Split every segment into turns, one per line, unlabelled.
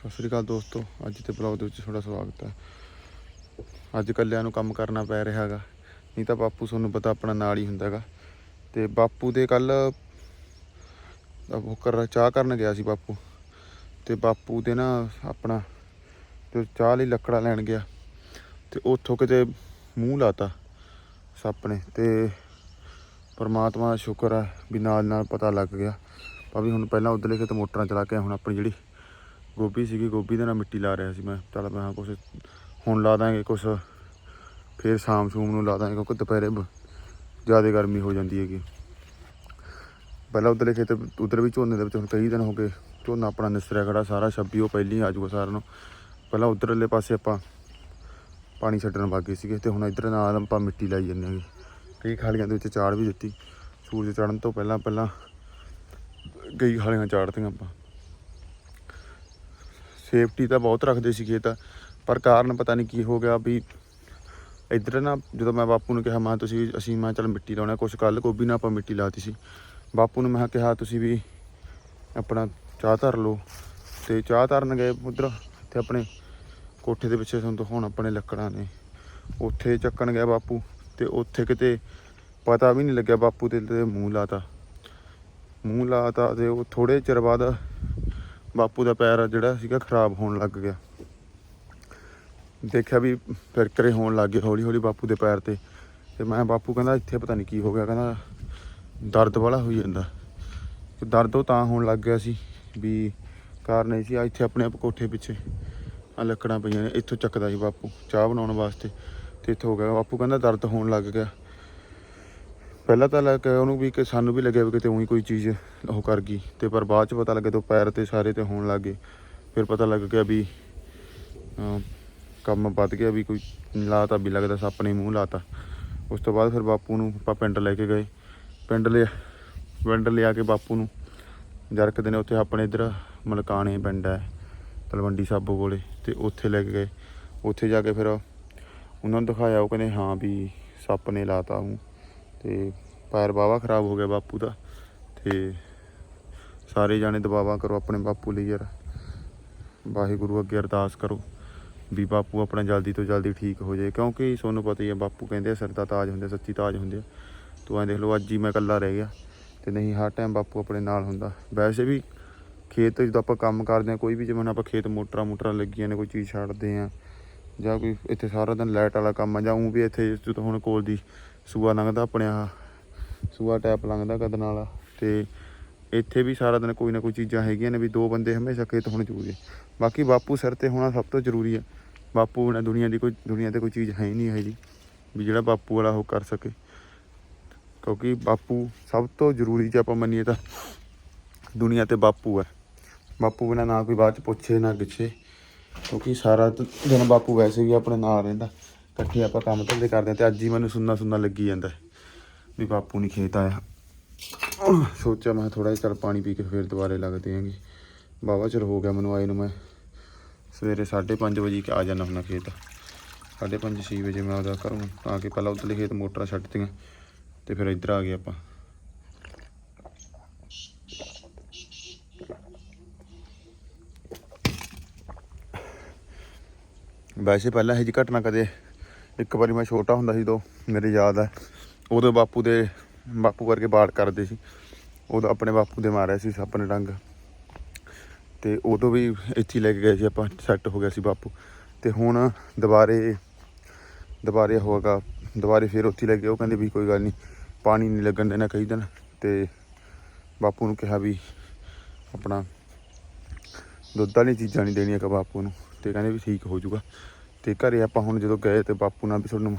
ਸਤਿ ਸ੍ਰੀ ਅਕਾਲ ਦੋਸਤੋ, ਅੱਜ ਦੇ ਬਲੌਗ ਦੇ ਵਿੱਚ ਤੁਹਾਡਾ ਸਵਾਗਤ ਹੈ। ਅੱਜ ਕੱਲਿਆਂ ਨੂੰ ਕੰਮ ਕਰਨਾ ਪੈ ਰਿਹਾ ਹੈਗਾ, ਨਹੀਂ ਤਾਂ ਬਾਪੂ ਤੁਹਾਨੂੰ ਪਤਾ ਆਪਣਾ ਨਾਲ ਹੀ ਹੁੰਦਾ ਹੈਗਾ। ਤੇ ਬਾਪੂ ਦੇ ਕੱਲ ਉਹ ਕਰ, ਚਾਹ ਕਰਨ ਗਿਆ ਸੀ ਬਾਪੂ। ਤੇ ਬਾਪੂ ਦੇ ਨਾ ਆਪਣਾ ਜੋ ਚਾਹ ਲਈ ਲੱਕੜਾ ਲੈਣ ਗਿਆ। ਤੇ ਉੱਥੋਂ ਕਿਤੇ ਮੂੰਹ ਲਾਤਾ ਸੱਪ ਨੇ ਤੇ ਪਰਮਾਤਮਾ ਦਾ ਸ਼ੁਕਰ ਹੈ ਵੀ ਨਾਲ ਨਾਲ ਪਤਾ ਲੱਗ ਗਿਆ। ਭਾਵੇਂ ਹੁਣ ਪਹਿਲਾਂ ਉਧਰਲੇ ਕਿਤੇ ਮੋਟਰਾਂ ਚਲਾ ਕੇ ਹੁਣ ਆਪਣੀ ਜਿਹੜੀ ਗੋਭੀ ਸੀਗੀ, ਗੋਭੀ ਦੇ ਨਾਲ ਮਿੱਟੀ ਲਾ ਰਿਹਾ ਸੀ ਮੈਂ। ਚੱਲ ਮੈਂ ਕਿਹਾ ਕੁਛ ਹੁਣ ਲਾ ਦਾਂਗੇ ਕੁਛ। ਫਿਰ ਸ਼ਾਮ ਸ਼ੂਮ ਨੂੰ ਲਾ ਦਾਂਗੇ ਕਿਉਂਕਿ ਦੁਪਹਿਰੇ ਜ਼ਿਆਦਾ ਗਰਮੀ ਹੋ ਜਾਂਦੀ ਹੈਗੀ। ਪਹਿਲਾਂ ਉਧਰਲੇ ਖੇਤ, ਉਧਰ ਵੀ ਝੋਨੇ ਦੇ ਵਿੱਚ ਹੁਣ ਕਈ ਦਿਨ ਹੋ ਗਏ, ਝੋਨਾ ਆਪਣਾ ਨਿਸਰਿਆ ਖੜਾ, ਸਾਰਾ ਛੱਬੀ ਉਹ ਪਹਿਲੀ ਆ ਜਾਊਗਾ ਸਾਰਿਆਂ ਨੂੰ। ਪਹਿਲਾਂ ਉਧਰਲੇ ਪਾਸੇ ਆਪਾਂ ਪਾਣੀ ਛੱਡਣ ਵਾਗੇ ਸੀਗੇ ਤੇ ਹੁਣ ਇਧਰ ਨਾਲ ਆਪਾਂ ਮਿੱਟੀ ਲਾਈ ਜਾਂਦੇ ਹੈਗੇ। ਕਈ ਖਾਲੀਆਂ ਦੇ ਵਿੱਚ ਚਾੜ ਵੀ ਦਿੱਤੀ। ਸੂਰਜ ਚੜ੍ਹਨ ਤੋਂ ਪਹਿਲਾਂ ਪਹਿਲਾਂ ਕਈ ਖਾਲੀਆਂ ਚਾੜਤੀਆਂ ਆਪਾਂ। ਸੇਫਟੀ ਤਾਂ ਬਹੁਤ ਰੱਖਦੇ ਸੀ ਖੇਤ ਪਰ ਕਾਰਨ ਪਤਾ ਨਹੀਂ ਕੀ ਹੋ ਗਿਆ ਵੀ ਇੱਧਰ ਨਾ ਜਦੋਂ ਮੈਂ ਬਾਪੂ ਨੂੰ ਕਿਹਾ, ਮੈਂ ਕਿਹਾ ਤੁਸੀਂ, ਅਸੀਂ ਮੈਂ ਕਿਹਾ ਚੱਲ ਮਿੱਟੀ ਲਾਉਣਾ, ਕੁਛ ਕੱਲ ਗੋਭੀ ਨਾਲ ਆਪਾਂ ਮਿੱਟੀ ਲਾਤੀ ਸੀ। ਬਾਪੂ ਨੂੰ ਮੈਂ ਕਿਹਾ, ਤੁਸੀਂ ਵੀ ਆਪਣਾ ਚਾਹ ਧਰ ਲਓ। ਤੇ ਚਾਹ ਧਰਨ ਗਏ ਉਧਰ ਤੇ ਆਪਣੇ ਕੋਠੇ ਦੇ ਪਿੱਛੇ ਤੁਹਾਨੂੰ ਹੁਣ ਆਪਣੇ ਲੱਕੜਾਂ ਨੇ। ਉੱਥੇ ਚੱਕਣ ਗਿਆ ਬਾਪੂ, ਤੇ ਉੱਥੇ ਕਿਤੇ ਪਤਾ ਵੀ ਨਹੀਂ ਲੱਗਿਆ ਬਾਪੂ ਤੇ ਤੇ ਮੂੰਹ ਲਾਤਾ। ਮੂੰਹ ਲਾਤਾ ਤੇ ਉਹ ਥੋੜੇ ਚਿਰ ਬਾਅਦ ਬਾਪੂ ਦਾ ਪੈਰ ਜਿਹੜਾ ਸੀਗਾ ਖਰਾਬ ਹੋਣ ਲੱਗ ਗਿਆ। ਦੇਖਿਆ ਵੀ ਫਿਰਕਰੇ ਹੋਣ ਲੱਗ ਗਏ ਹੌਲੀ ਹੌਲੀ ਬਾਪੂ ਦੇ ਪੈਰ ਤੇ। ਤੇ ਮੈਂ ਬਾਪੂ ਕਹਿੰਦਾ, ਇੱਥੇ ਪਤਾ ਨਹੀਂ ਕੀ ਹੋ ਗਿਆ, ਕਹਿੰਦਾ ਦਰਦ ਵਾਲਾ ਹੋਈ ਜਾਂਦਾ। ਤੇ ਦਰਦ ਉਹ ਤਾਂ ਹੋਣ ਲੱਗ ਗਿਆ ਸੀ ਵੀ ਕਾਰਨ ਇਹ ਸੀ ਆ ਇੱਥੇ ਆਪਣੇ ਆਪ ਕੋਠੇ ਪਿੱਛੇ ਆ ਲੱਕੜਾਂ ਪਈਆਂ ਨੇ, ਇੱਥੋਂ ਚੱਕਦਾ ਸੀ ਬਾਪੂ ਚਾਹ ਬਣਾਉਣ ਵਾਸਤੇ। ਤੇ ਇੱਥੋਂ ਹੋ ਗਿਆ। ਬਾਪੂ ਕਹਿੰਦਾ ਦਰਦ ਹੋਣ ਲੱਗ ਗਿਆ। ਪਹਿਲਾਂ ਤਾਂ ਲੱਗ ਉਹਨੂੰ ਵੀ ਕਿ ਸਾਨੂੰ ਵੀ ਲੱਗਿਆ ਵੀ ਕਿਤੇ ਉਹੀ ਕੋਈ ਚੀਜ਼ ਉਹ ਕਰ ਗਈ। ਤੇ ਪਰ ਬਾਅਦ ਚ ਪਤਾ ਲੱਗਿਆ ਤੋਂ ਪੈਰ ਤੇ ਸਾਰੇ ਤੇ ਹੋਣ ਲੱਗ ਗਏ। ਫਿਰ ਪਤਾ ਲੱਗ ਗਿਆ ਵੀ ਕੰਮ ਵੱਧ ਗਿਆ ਵੀ ਕੋਈ ਲਾਤਾ ਵੀ ਲੱਗਦਾ, ਸੱਪ ਨੇ ਮੂੰਹ ਲਾਤਾ। ਉਸ ਤੋਂ ਬਾਅਦ ਫਿਰ ਬਾਪੂ ਨੂੰ ਆਪਾਂ ਪਿੰਡ ਲੈ ਕੇ ਗਏ। ਪਿੰਡ ਲਿਆ ਪਿੰਡ ਲਿਆ ਕੇ ਬਾਪੂ ਨੂੰ। ਜਰਕਦੇ ਨੇ ਉੱਥੇ ਆਪਣੇ ਇੱਧਰ ਮਲਕਾਣੇ ਪਿੰਡ ਹੈ, ਤਲਵੰਡੀ ਸਾਬੋ ਕੋਲੇ। ਤੇ ਉੱਥੇ ਲੈ ਕੇ ਗਏ। ਉੱਥੇ ਜਾ ਕੇ ਫਿਰ ਉਹਨਾਂ ਨੂੰ ਦਿਖਾਇਆ, ਉਹ ਕਹਿੰਦੇ ਹਾਂ ਵੀ ਸੱਪ ਨੇ ਲਾਤਾ ਹੂੰ। ਤੇ ਪੈਰ ਬਾਵਾ ਖਰਾਬ ਹੋ ਗਿਆ ਬਾਪੂ ਦਾ ਤੇ ਸਾਰੇ ਜਾਣੇ ਦਬਾਵਾ ਕਰੋ ਆਪਣੇ ਬਾਪੂ ਲਈ ਯਾਰ। ਵਾਹਿਗੁਰੂ ਅੱਗੇ ਅਰਦਾਸ ਕਰੋ ਵੀ ਬਾਪੂ ਆਪਣਾ ਜਲਦੀ ਤੋਂ ਜਲਦੀ ਠੀਕ ਹੋ ਜਾਏ, ਕਿਉਂਕਿ ਤੁਹਾਨੂੰ ਪਤਾ ਹੀ ਹੈ ਬਾਪੂ ਕਹਿੰਦੇ ਆ, ਸਿਰ ਦਾ ਤਾਜ ਹੁੰਦੇ ਸੱਚੀ ਤਾਜ ਹੁੰਦੇ ਆ। ਤੂੰ ਐਂ ਦੇਖ ਲਓ, ਅੱਜ ਹੀ ਮੈਂ ਇਕੱਲਾ ਰਹਿ ਗਿਆ ਤੇ ਨਹੀਂ, ਹਰ ਟਾਈਮ ਬਾਪੂ ਆਪਣੇ ਨਾਲ ਹੁੰਦਾ। ਵੈਸੇ ਵੀ ਖੇਤ ਜਦੋਂ ਆਪਾਂ ਕੰਮ ਕਰਦੇ ਆ, ਕੋਈ ਵੀ ਜਿਵੇਂ ਆਪਾਂ ਖੇਤ ਮੋਟਰਾਂ ਮੋਟਰਾਂ ਲੱਗੀਆਂ ਨੇ, ਕੋਈ ਚੀਜ਼ ਛੱਡਦੇ ਆ ਜਾਂ ਕੋਈ ਇੱਥੇ ਸਾਰਾ ਦਿਨ ਲਾਈਟ ਵਾਲਾ ਕੰਮ ਆ ਜਾਂ ਉਹ ਵੀ ਇੱਥੇ ਜਦੋਂ ਹੁਣ ਕੋਲ ਦੀ ਸੂਆ ਲੰਘਦਾ ਆਪਣੇ ਆ ਸੂਆ ਟੈਪ ਲੰਘਦਾ ਕਦਨ ਵਾਲਾ ਤੇ ਇੱਥੇ ਵੀ ਸਾਰਾ ਦਿਨ ਕੋਈ ਨਾ ਕੋਈ ਚੀਜ਼ਾਂ ਹੈਗੀਆਂ ਨੇ ਵੀ ਦੋ ਬੰਦੇ ਹਮੇਸ਼ਾ ਖੇਤ ਹੋਣੇ ਜ਼ਰੂਰੀ ਬਾਕੀ ਬਾਪੂ ਸਿਰ ਤੇ ਹੋਣਾ ਸਭ ਤੋਂ ਜ਼ਰੂਰੀ ਹੈ ਬਾਪੂ ਬਿਨਾਂ ਦੁਨੀਆ ਦੀ ਕੋਈ, ਦੁਨੀਆ ਤੇ ਕੋਈ ਚੀਜ਼ ਹੈ ਹੀ ਨਹੀਂ ਹੈ ਜੀ ਵੀ ਜਿਹੜਾ ਬਾਪੂ ਵਾਲਾ ਉਹ ਕਰ ਸਕੇ। ਕਿਉਂਕਿ ਬਾਪੂ ਸਭ ਤੋਂ ਜ਼ਰੂਰੀ ਜੇ ਆਪਾਂ ਮੰਨੀਏ ਤਾਂ ਦੁਨੀਆ ਤੇ ਬਾਪੂ ਹੈ ਬਾਪੂ ਬਿਨਾਂ ਨਾ ਕੋਈ ਬਾਅਦ ਚ ਪੁੱਛੇ ਨਾ ਗਿੱਛੇ। ਕਿਉਂਕਿ ਸਾਰਾ ਦਿਨ ਬਾਪੂ ਵੈਸੇ ਵੀ ਆਪਣੇ ਨਾਲ ਰਹਿੰਦਾ। ਇਕੱਠੇ ਆਪਾਂ ਕੰਮ ਧੰਦੇ ਕਰਦੇ ਹਾਂ ਤੇ ਅੱਜ ਹੀ ਮੈਨੂੰ ਸੁਣਨਾ ਸੁਣਨਾ ਲੱਗੀ ਜਾਂਦਾ ਵੀ ਬਾਪੂ ਨਹੀਂ ਖੇਤ ਆਇਆ। ਸੋਚਿਆ ਮੈਂ ਥੋੜਾ ਜਿਹਾ ਚੱਲ ਪਾਣੀ ਪੀ ਕੇ ਫਿਰ ਦੁਬਾਰੇ ਲੱਗਦੇ ਆਂਗੇ ਬਾਵਾ ਚਿਰ ਹੋ ਗਿਆ ਮੈਨੂੰ ਆਏ ਨੂੰ ਮੈਂ। ਸਵੇਰੇ 5:30 ਵਜੇ ਆ ਜਾਣਾ ਹੁੰਦਾ ਖੇਤ। 5:30 6 ਵਜੇ ਮੈਂ ਉਹਦਾ ਘਰੋਂ ਆ ਕੇ ਪਹਿਲਾਂ ਉੱਧਰਲੇ ਖੇਤ ਮੋਟਰਾਂ ਛੱਡਤੀਆਂ ਤੇ ਫਿਰ ਇੱਧਰ ਆ ਗਏ ਆਪਾਂ। ਵੈਸੇ ਪਹਿਲਾਂ ਇਹ ਜੀ ਘਟਨਾ ਕਦੇ ਇੱਕ ਵਾਰੀ ਮੈਂ ਛੋਟਾ ਹੁੰਦਾ ਸੀ ਦੋ ਮੇਰੇ ਯਾਦ ਹੈ ਉਦੋਂ ਬਾਪੂ ਦੇ, ਬਾਪੂ ਕਰਕੇ ਬਾੜ ਕਰਦੇ ਸੀ। ਉਦੋਂ ਆਪਣੇ ਬਾਪੂ ਦੇ ਮਾਰਿਆ ਸੀ ਸੱਪ ਨੇ ਡੰਗ ਤੇ ਉਦੋਂ ਵੀ ਇੱਥੇ ਲੈ ਕੇ ਗਏ ਸੀ ਆਪਾਂ, ਸੈੱਟ ਹੋ ਗਿਆ ਸੀ ਬਾਪੂ। ਤੇ ਹੁਣ ਦੁਬਾਰੇ ਦੁਬਾਰੇ ਹੋਗਾ, ਦੁਬਾਰੇ ਫਿਰ ਉੱਥੇ ਲੈ ਕੇ ਉਹ ਕਹਿੰਦੇ ਵੀ ਕੋਈ ਗੱਲ ਨਹੀਂ, ਪਾਣੀ ਨਹੀਂ ਲੱਗਣ ਦੇਣਾ ਕਈ ਦਿਨ। ਤੇ ਬਾਪੂ ਨੂੰ ਕਿਹਾ ਵੀ ਆਪਣਾ ਦੁੱਧ ਵਾਲੀਆਂ ਚੀਜ਼ਾਂ ਨਹੀਂ ਦੇਣੀਆਂ ਕਿ ਬਾਪੂ ਨੂੰ। ਤੇ ਕਹਿੰਦੇ ਵੀ ਠੀਕ ਹੋ ਜਾਊਗਾ। ਤੇ ਘਰੇ ਆਪਾਂ ਹੁਣ ਜਦੋਂ ਗਏ ਤੇ ਬਾਪੂ ਨਾਲ ਵੀ ਤੁਹਾਨੂੰ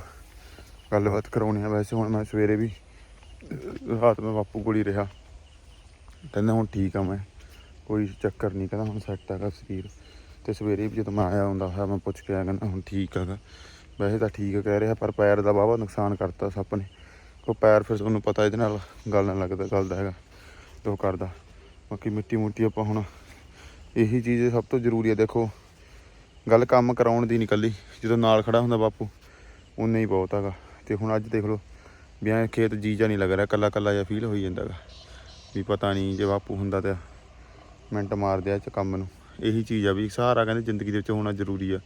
ਗੱਲਬਾਤ ਕਰਾਉਣੀ ਆ, ਵੈਸੇ ਹੁਣ ਮੈਂ ਸਵੇਰੇ ਵੀ ਰਾਤ ਮੈਂ ਬਾਪੂ ਕੋਲ ਹੀ ਰਿਹਾ। ਕਹਿੰਦਾ ਹੁਣ ਠੀਕ ਆ ਮੈਂ, ਕੋਈ ਚੱਕਰ ਨਹੀਂ ਕਹਿੰਦਾ ਹੁਣ ਸੈੱਟ ਹੈਗਾ ਸਰੀਰ। ਤੇ ਸਵੇਰੇ ਵੀ ਜਦੋਂ ਮੈਂ ਆਇਆ ਹੁੰਦਾ ਹੋਇਆ, ਮੈਂ ਪੁੱਛ ਕੇ ਆਇਆ, ਕਹਿੰਦਾ ਹੁਣ ਠੀਕ ਹੈਗਾ ਵੈਸੇ ਤਾਂ ਠੀਕ ਕਹਿ ਰਿਹਾ, ਪਰ ਪੈਰ ਦਾ ਵਾਹਵਾ ਨੁਕਸਾਨ ਕਰਤਾ ਸੱਪ ਨੇ। ਉਹ ਪੈਰ ਫਿਰ ਤੁਹਾਨੂੰ ਪਤਾ ਇਹਦੇ ਨਾਲ ਗੱਲ ਨਾਲ ਲੱਗਦਾ ਗਲਦਾ ਹੈਗਾ ਤੇ ਉਹ ਕਰਦਾ। ਬਾਕੀ ਮਿੱਟੀ ਮੁੱਟੀ ਆਪਾਂ ਹੁਣ ਇਹੀ ਚੀਜ਼ ਸਭ ਤੋਂ ਜ਼ਰੂਰੀ ਹੈ ਦੇਖੋ। ਗੱਲ ਕੰਮ ਕਰਾਉਣ ਦੀ ਨਹੀਂ ਕੱਲੀ। ਜਦੋਂ ਨਾਲ ਖੜਾ ਹੁੰਦਾ ਬਾਪੂ, ਉਨੇ ਹੀ ਬਹੁਤ ਹੈਗਾ। ਤੇ ਹੁਣ ਅੱਜ ਦੇਖ ਲਓ ਵੀ ਐਂ ਖੇਤ ਜੀਜਾ ਨਹੀਂ ਲੱਗ ਰਿਹਾ, ਕੱਲਾ ਕੱਲਾ ਜਿਹਾ ਫੀਲ ਹੋਈ ਜਾਂਦਾ ਹੈਗਾ। ਵੀ ਪਤਾ ਨਹੀਂ ਜੇ ਬਾਪੂ ਹੁੰਦਾ ਤਾਂ ਮਿੰਟ ਮਾਰਦੇ ਆ ਚ ਕੰਮ ਨੂੰ। ਇਹੀ ਚੀਜ਼ ਆ ਵੀ ਸਹਾਰਾ ਕਹਿੰਦੇ ਜ਼ਿੰਦਗੀ ਦੇ ਵਿੱਚ ਹੋਣਾ ਜ਼ਰੂਰੀ ਆ।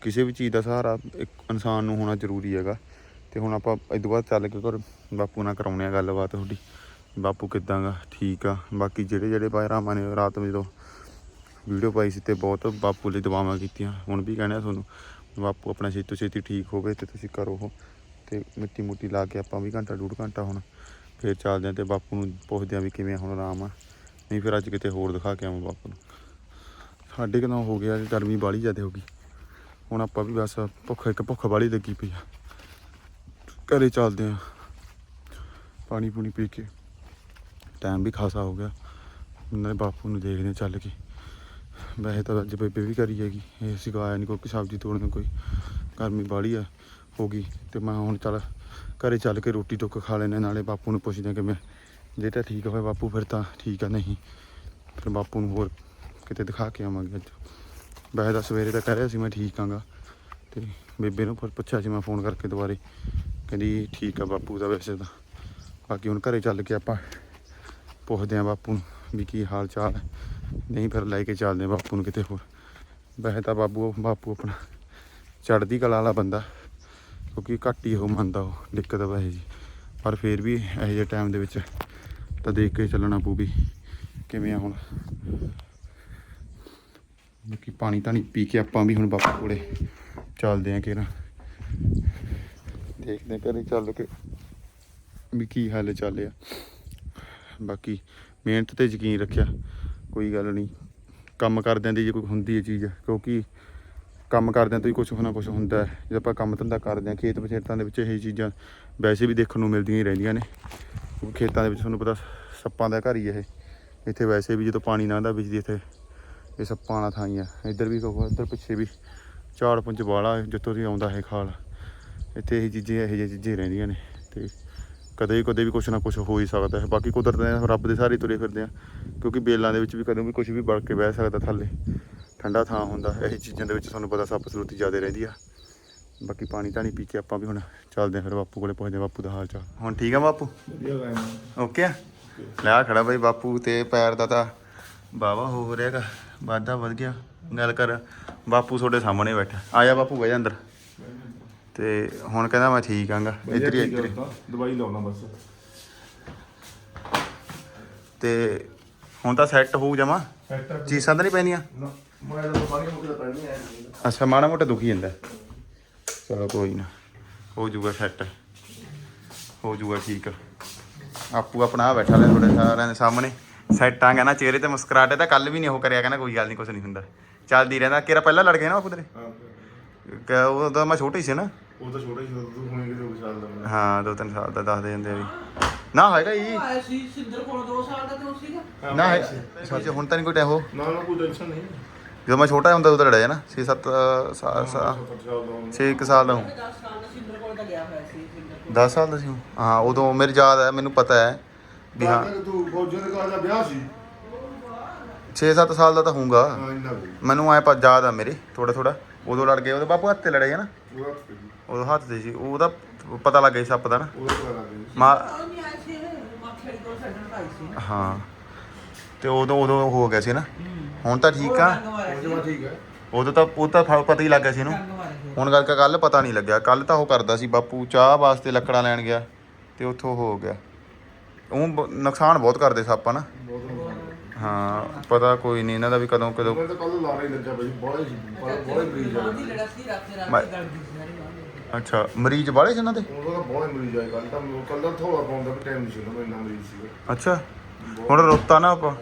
ਕਿਸੇ ਵੀ ਚੀਜ਼ ਦਾ ਸਹਾਰਾ ਇੱਕ ਇਨਸਾਨ ਨੂੰ ਹੋਣਾ ਜ਼ਰੂਰੀ ਹੈਗਾ। ਤੇ ਹੁਣ ਆਪਾਂ ਇਸ ਤੋਂ ਬਾਅਦ ਚੱਲ ਕੇ ਘਰ ਬਾਪੂ ਨਾਲ ਕਰਾਉਣੇ ਆ ਗੱਲਬਾਤ ਤੁਹਾਡੀ। ਬਾਪੂ ਕਿੱਦਾਂ ਗਾ? ਠੀਕ ਆ। ਬਾਕੀ ਜਿਹੜੇ ਜਿਹੜੇ ਭਾਈ ਰਾਮਾਂ ਨੇ ਰਾਤ ਨੂੰ ਜਦੋਂ ਵੀਡੀਓ ਪਾਈ ਸੀ ਤੇ ਬਹੁਤ ਬਾਪੂ ਲਈ ਦੁਆਵਾਂ ਕੀਤੀਆਂ। ਹੁਣ ਵੀ ਕਹਿੰਦੇ ਤੁਹਾਨੂੰ, ਬਾਪੂ ਆਪਣਾ ਛੇਤੀ ਤੋਂ ਛੇਤੀ ਠੀਕ ਹੋਵੇ ਤੇ ਤੁਸੀਂ ਕਰੋ ਉਹ। ਤੇ ਮਿੱਟੀ ਮੁੱਟੀ ਲਾ ਕੇ ਆਪਾਂ ਵੀ ਘੰਟਾ, ਡੂਢ ਘੰਟਾ ਹੁਣ ਫੇਰ ਚੱਲਦੇ ਆ ਤੇ ਬਾਪੂ ਨੂੰ ਪੁੱਛਦੇ ਆ ਵੀ ਕਿਵੇਂ ਹੁਣ ਆਰਾਮ ਆ। ਨਹੀਂ ਫਿਰ ਅੱਜ ਕਿਤੇ ਹੋਰ ਦਿਖਾ ਕੇ ਆਵਾਂ ਬਾਪੂ ਨੂੰ। ਸਾਡੇ ਕਿਨਾਂ ਹੋ ਗਿਆ, ਗਰਮੀ ਬਾਲੀ ਜ਼ਿਆਦਾ ਹੋ ਗਈ। ਹੁਣ ਆਪਾਂ ਵੀ ਬਸ ਭੁੱਖ, ਇੱਕ ਭੁੱਖ ਬਾਲੀ ਲੱਗੀ ਪਈ ਆ। ਘਰੇ ਚੱਲਦੇ ਆ, ਪਾਣੀ ਪੂਣੀ ਪੀ ਕੇ। ਟਾਈਮ ਵੀ ਖਾਸਾ ਹੋ ਗਿਆ। ਨਾਲੇ ਬਾਪੂ ਨੂੰ ਦੇਖਦੇ ਆ ਚੱਲ ਕੇ। ਵੈਸੇ ਤਾਂ ਅੱਜ ਬੇਬੇ ਵੀ ਕਰੀ ਹੈਗੀ। ਇਹ ਸਿਖਾਇਆ ਨਹੀਂ ਕੋਈ ਸਬਜ਼ੀ ਤੋੜਨ ਕੋਈ। ਗਰਮੀ ਬਾਲੀ ਆ, ਹੋ ਗਈ। ਤੇ ਮੈਂ ਹੁਣ ਚੱਲ ਘਰੇ ਚੱਲ ਕੇ ਰੋਟੀ ਟੁੱਕ ਖਾ ਲੈਣੇ ਨਾਲੇ ਬਾਪੂ ਨੂੰ ਪੁੱਛਦੇ ਆ ਕਿ ਮੈਂ ਜੇ ਤਾਂ ਠੀਕ ਹੋਇਆ ਬਾਪੂ, ਫਿਰ ਤਾਂ ਠੀਕ ਆ, ਨਹੀਂ। ਫਿਰ ਬਾਪੂ ਨੂੰ ਹੋਰ ਕਿਤੇ ਦਿਖਾ ਕੇ ਆਵਾਂਗੇ ਅੱਜ। ਵੈਸੇ ਤਾਂ ਸਵੇਰੇ ਤਾਂ ਕਹਿ ਰਿਹਾ ਸੀ ਮੈਂ ਠੀਕ ਆਂਗਾ। ਤੇ ਬੇਬੇ ਨੂੰ ਫਿਰ ਪੁੱਛਿਆ ਸੀ ਮੈਂ ਫੋਨ ਕਰਕੇ ਦੁਬਾਰੇ। ਕਹਿੰਦੀ ਠੀਕ ਆ ਬਾਪੂ ਦਾ ਵੈਸੇ ਤਾਂ। ਬਾਕੀ ਹੁਣ ਘਰੇ ਚੱਲ ਕੇ ਆਪਾਂ ਪੁੱਛਦੇ ਆ ਬਾਪੂ ਨੂੰ ਵੀ ਕੀ ਹਾਲ ਚਾਲ ਹੈ ਨਹੀਂ, ਫਿਰ ਲੈ ਕੇ ਚੱਲਦੇ ਬਾਪੂ ਨੂੰ ਕਿਤੇ ਹੋਰ। ਵੈਸੇ ਤਾਂ ਬਾਪੂ ਬਾਪੂ ਆਪਣਾ ਚੜ੍ਹਦੀ ਕਲਾ ਵਾਲਾ ਬੰਦਾ, ਕਿਉਂਕਿ ਘੱਟ ਹੀ ਉਹ ਮੰਨਦਾ ਉਹ, ਦਿੱਕਤ ਵੈਸੇ ਜੀ। ਪਰ ਫਿਰ ਵੀ ਇਹੋ ਜਿਹੇ ਟਾਈਮ ਦੇ ਵਿੱਚ ਤਾਂ ਦੇਖ ਕੇ ਚੱਲਣਾ ਪਊ ਵੀ ਕਿਵੇਂ ਆ ਹੁਣ। ਬਾਕੀ ਪਾਣੀ ਤਾਂ ਨਹੀਂ ਪੀ ਕੇ ਆਪਾਂ ਵੀ ਹੁਣ ਬਾਪੂ ਕੋਲੇ ਚੱਲਦੇ ਆ ਕਿਰਾ ਦੇਖਦੇ ਆ ਘਰੇ ਚੱਲ ਕੇ ਵੀ ਕੀ ਹਾਲ ਚੱਲ ਆ ਬਾਕੀ ਮਿਹਨਤ ਤੇ ਯਕੀਨ ਰੱਖਿਆ। ਕੋਈ ਗੱਲ ਨਹੀਂ। ਕੰਮ ਕਰਦਿਆਂ ਦੀ ਜੇ ਕੋਈ ਹੁੰਦੀ ਹੈ ਚੀਜ਼, ਕਿਉਂਕਿ ਕੰਮ ਕਰਦਿਆਂ ਤੋਂ ਹੀ ਕੁਝ ਨਾ ਕੁਝ ਹੁੰਦਾ ਹੈ। ਜੇ ਆਪਾਂ ਕੰਮ ਧੰਦਾ ਕਰਦੇ ਹਾਂ, ਖੇਤ ਬਚੇਤਾਂ ਦੇ ਵਿੱਚ ਇਹ ਚੀਜ਼ਾਂ ਵੈਸੇ ਵੀ ਦੇਖਣ ਨੂੰ ਮਿਲਦੀਆਂ ਹੀ ਰਹਿੰਦੀਆਂ ਨੇ। ਕਿਉਂਕਿ ਖੇਤਾਂ ਦੇ ਵਿੱਚ ਤੁਹਾਨੂੰ ਪਤਾ ਸੱਪਾਂ ਦਾ ਘਰ ਹੀ ਇਹ। ਇੱਥੇ ਵੈਸੇ ਵੀ ਜਦੋਂ ਪਾਣੀ ਲੰਘਦਾ ਵਿੱਚ ਦੀ ਇੱਥੇ, ਇਹ ਸੱਪਾਂ ਵਾਲਾ ਥਾਂ ਹੀ ਆ। ਇੱਧਰ ਵੀ ਕਹੋ, ਇੱਧਰ ਪਿੱਛੇ ਵੀ ਝਾੜ ਪੁੰਜ ਵਾਲਾ, ਜਿੱਥੋਂ ਦੀ ਆਉਂਦਾ ਹੈ ਖਾਲ। ਇੱਥੇ ਇਹ ਚੀਜ਼ਾਂ, ਇਹੋ ਜਿਹੀਆਂ ਚੀਜ਼ਾਂ ਰਹਿੰਦੀਆਂ ਨੇ। ਤੇ ਕਦੇ ਕਦੇ ਵੀ ਕੁਛ ਨਾ ਕੁਛ ਹੋ ਹੀ ਸਕਦਾ ਹੈ। ਬਾਕੀ ਕੁਦਰਤ ਦੇ ਰੱਬ ਦੇ ਸਾਰੇ ਤੁਰੇ ਫਿਰਦੇ ਆ ਕਿਉਂਕਿ ਬੇਲਾਂ ਦੇ ਵਿੱਚ ਵੀ ਕਦੋਂ ਵੀ ਕੁਝ ਵੀ ਵੜ ਕੇ ਬਹਿ ਸਕਦਾ ਥੱਲੇ। ਠੰਡਾ ਥਾਂ ਹੁੰਦਾ ਇਹ ਚੀਜ਼ਾਂ ਦੇ ਵਿੱਚ ਤੁਹਾਨੂੰ ਪਤਾ ਸੱਪ ਸਰੂਤੀ ਜ਼ਿਆਦਾ ਰਹਿੰਦੀ ਆ। ਬਾਕੀ ਪਾਣੀ ਤਾਂ ਨਹੀਂ ਪੀ ਕੇ ਆਪਾਂ ਵੀ ਹੁਣ ਚੱਲਦੇ ਆ ਫਿਰ ਬਾਪੂ ਕੋਲੇ ਪਹੁੰਚਦੇ ਬਾਪੂ ਦਾ ਹਾਲ ਚਾਲ। ਹੁਣ ਠੀਕ ਆ ਬਾਪੂ?
ਵਧੀਆ
ਓਕੇ ਆ? ਲੈ ਆ ਖੜਾ ਬਈ ਬਾਪੂ ਤੇ ਪੈਰ ਦਾ ਤਾਂ ਬਾਵਾ ਹੋ ਰਿਹਾਗਾ ਵਾਧਾ ਵਧ ਗਿਆ। ਗੱਲ ਕਰ ਬਾਪੂ ਤੁਹਾਡੇ ਸਾਹਮਣੇ ਬੈਠਾ। ਆ ਜਾ ਬਾਪੂ ਬਹਿ ਜਾ ਅੰਦਰ। ਤੇ ਹੁਣ ਕਹਿੰਦਾ ਮੈਂ ਠੀਕ ਆਂਗਾ ਇੱਧਰ ਹੀ ਇੱਧਰ।
ਦਵਾਈ ਲਾਉਣਾ ਬਸ।
ਤੇ ਹੁਣ ਤਾਂ ਸੈੱਟ ਹੋਊ ਜਮਾ? ਚੀਸਾਂ ਤਾਂ ਨਹੀਂ ਪੈਣੀਆਂ? ਅੱਛਾ ਮਾੜਾ ਮੋਟਾ ਦੁਖੀ ਜਾਂਦਾ। ਚਲੋ ਕੋਈ ਨਾ ਹੋ ਜਾਊਗਾ ਸੈੱਟ ਹੋ ਜਾਊਗਾ ਠੀਕ। ਆਪੂ ਆਪਣਾ ਬੈਠਾ ਲੈ ਤੁਹਾਡੇ ਸਾਰਿਆਂ ਦੇ ਸਾਹਮਣੇ। ਸੈੱਟ ਆ ਨਾ ਚਿਹਰੇ ਤੇ ਮੁਸਕਰਾਹਟ ਹੈ ਤਾਂ ਕੱਲ ਵੀ ਨਹੀਂ ਉਹ ਕਰਿਆ ਕਹਿੰਦਾ ਕੋਈ ਗੱਲ ਨਹੀਂ ਕੁਝ ਨਹੀਂ ਹੁੰਦਾ। ਚੱਲਦੀ ਰਹਿੰਦਾ। ਕਿਰਾ ਪਹਿਲਾਂ ਲੜ ਗਏ ਨਾ ਬਾਪੂ ਤੇਰੇ? ਉਹ ਤਾਂ ਮੈਂ ਛੋਟੀ ਸੀ ਨਾ।
ਉਹ ਤਾਂ ਛੋਟਾ ਹੀ ਸੀ ਤੂੰ ਹੁਣੇ ਕਿਤੇ ਵਿਚਾਰ ਦਾ ਮੈਂ
ਹਾਂ ਦੋ ਤਿੰਨ ਸਾਲ ਦਾ ਦੱਸਦੇ ਜਾਂਦੇ ਆ ਵੀ। ਨਾ ਹੈਗਾ ਜੀ।
ਆਇਆ ਸੀ ਸਿੰਦਰ ਕੋਲ 2 ਸਾਲ ਦਾ ਤੇ ਉਹ ਸੀਗਾ।
ਨਾ ਹੈ ਸੱਚ ਹੁਣ ਤਾਂ ਨਹੀਂ ਕੋਈ ਟਾਈਮ ਹੋ
ਨਾ ਨਾ ਕੋਈ ਟੈਨਸ਼ਨ ਨਹੀਂ।
ਜਦੋਂ ਮੈਂ ਛੋਟਾ ਹੁੰਦਾ ਉਦੋਂ ਲੜਿਆ ਨਾ। 6 7 ਸਾਲ 6 ਸਾਲ ਦਾ ਹੂੰ।
10 ਸਾਲ ਦਾ ਸਿੰਦਰ ਕੋਲ ਤਾਂ ਗਿਆ ਹੋਇਆ ਸੀ ਸਿੰਦਰ
10 ਸਾਲ ਦਾ ਸੀ ਹੂੰ। ਹਾਂ ਉਦੋਂ ਮੇਰੇ ਯਾਦ ਹੈ ਮੈਨੂੰ ਪਤਾ ਹੈ ਵੀ ਹਾਂ।
ਤੂੰ ਫੌਜੀਆਂ ਦੇ ਕਾਲ ਦਾ ਵਿਆਹ ਸੀ।
6-7 ਸਾਲ ਦਾ ਤਾਂ ਹੋਊਗਾ।
ਹਾਂ ਇੰਨਾ ਵੀ।
ਮੈਨੂੰ ਐ ਪਰ ਯਾਦ ਆ ਮੇਰੇ ਥੋੜਾ ਥੋੜਾ ਉਦੋਂ ਲੜ ਗਏ ਉਹਦੇ ਬਾਪੂ ਹੱਥ ਤੇ ਲੜੇ ਆ ਨਾ।
ਉਹਦਾ
ਉਦੋਂ ਹੱਥ ਤੇ ਸੀ ਉਹਦਾ ਪਤਾ ਲੱਗ ਗਿਆ ਸੀ ਸੱਪ ਦਾ ਨਾ।
ਉਹਦਾ ਪਤਾ ਲੱਗ ਗਿਆ
ਮਾ
ਉਹ ਨਹੀਂ ਆਇਆ ਸੀ ਮੱਖੜੀ ਕੋਲ ਛੱਡਣ ਭਾਈ ਸੀ।
ਹਾਂ। ਤੇ ਉਦੋਂ ਉਦੋਂ ਹੋ ਗਿਆ ਸੀ ਨਾ। ਹੁਣ ਤਾਂ ਠੀਕ ਆ।
ਉਹ ਜਮਾ ਠੀਕ ਹੈ
ਉਦੋਂ ਤਾਂ ਉਹ ਤਾਂ ਫ- ਪਤਾ ਹੀ ਲੱਗ ਗਿਆ ਸੀ ਇਹਨੂੰ। ਹੁਣ ਗੱਲ ਕੱਲ ਪਤਾ ਨਹੀਂ ਲੱਗਿਆ। ਕੱਲ ਤਾਂ ਉਹ ਕਰਦਾ ਸੀ ਬਾਪੂ ਚਾਹ ਵਾਸਤੇ ਲੱਕੜਾਂ ਲੈਣ ਗਿਆ। ਤੇ ਉੱਥੋਂ ਹੋ ਗਿਆ। ਉਹ ਨੁਕਸਾਨ ਬਹੁਤ ਕਰਦੇ ਸੱਪ ਨਾ। ਹਾਂ ਪਤਾ ਕੋਈ ਨਹੀਂ ਇਹਨਾਂ ਦਾ ਵੀ ਕਦੋਂ ਕਦੋਂ
ਤਾਂ ਕੱਲ ਲਾਰਾ ਹੀ ਲੱਗਾ ਬੜੇ ਬੜੇ ਮਰੀਜ਼
ਅੱਛਾ ਮਰੀਜ਼ ਵਾਲੇ ਸੀ ਇਹਨਾਂ ਦੇ?
ਉਹਦਾ ਤਾਂ ਬਹੁਤ ਮਰੀਜ਼ ਆਏ ਕੱਲ ਤਾਂ ਕੱਲ ਤਾਂ ਥੋੜਾ ਪਾਉਂਦਾ ਵੀ ਟਾਈਮ ਨਹੀਂ ਸੀ ਉਹਨਾਂ ਇੰਨਾ ਮਰੀਜ਼ ਸੀਗਾ
ਅੱਛਾ ਹੁਣ ਰੁੱਤਾ ਨਾ ਆਪਾਂ।